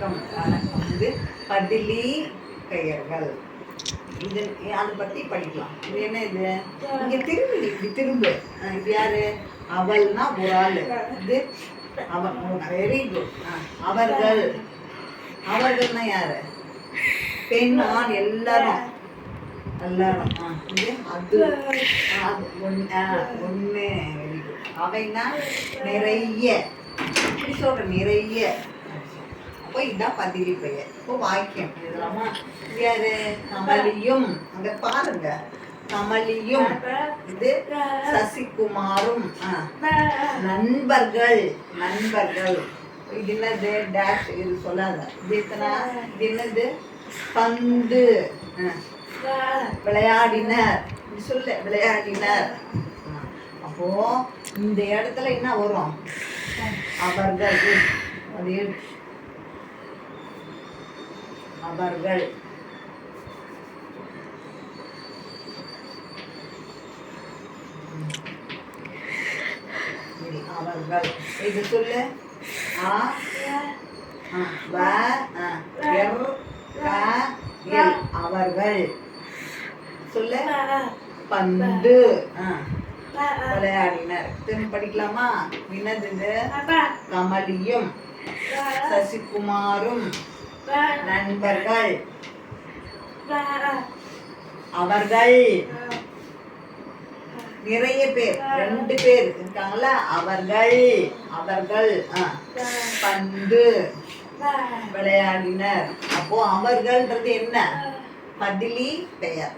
வணக்கம். வணக்கம். இது பதிலி பெயர்கள். இது அதை பற்றி படிக்கலாம். இது என்ன இது? இங்கே திரும்பி இப்படி திரும்ப. இது யாரு? அவள்னா ஒரு ஆள். இது அவன் வெரி குட் அவர்கள். அவர்கள்னா யாரு? பெண் ஆண் எல்லாரும். எல்லாரும். ஆ, இது அது. அது ஒன்று ஒன்று வெரி குட். அவைனா நிறைய. இப்படி சொல்ற நிறைய. அப்போ இதுதான் பதிலி பெயர். இப்போ வாக்கியம் எழுதலாமா யாரு? கமலியும். அங்க பாருங்க. கமலியும். இது சசிகுமாரும். நண்பர்கள். நண்பர்கள். இது என்னது? டேஷ் இது சொல்லாத. இது எத்தனை? இது என்னது? பந்து. விளையாடினர். சொல்லு. விளையாடினர். அப்போ இந்த இடத்துல என்ன வரும்? அவர்கள். அது அவர்கள். அவர்கள். இது சொல்லு. ஆ வ. அவர்கள். சொல்லு. பந்து. விளையாடினர். திரும்ப படிக்கலாமா? என்னது கமலியும் சசிகுமாரும் நண்பர்கள். அவர்கள் நிறைய பேர் ரெண்டு பேர் இருக்காங்களா அவர்கள் அவர்கள் பந்து விளையாடினர். அப்போ அவர்கள்ன்றது என்ன? பதிலி பெயர்.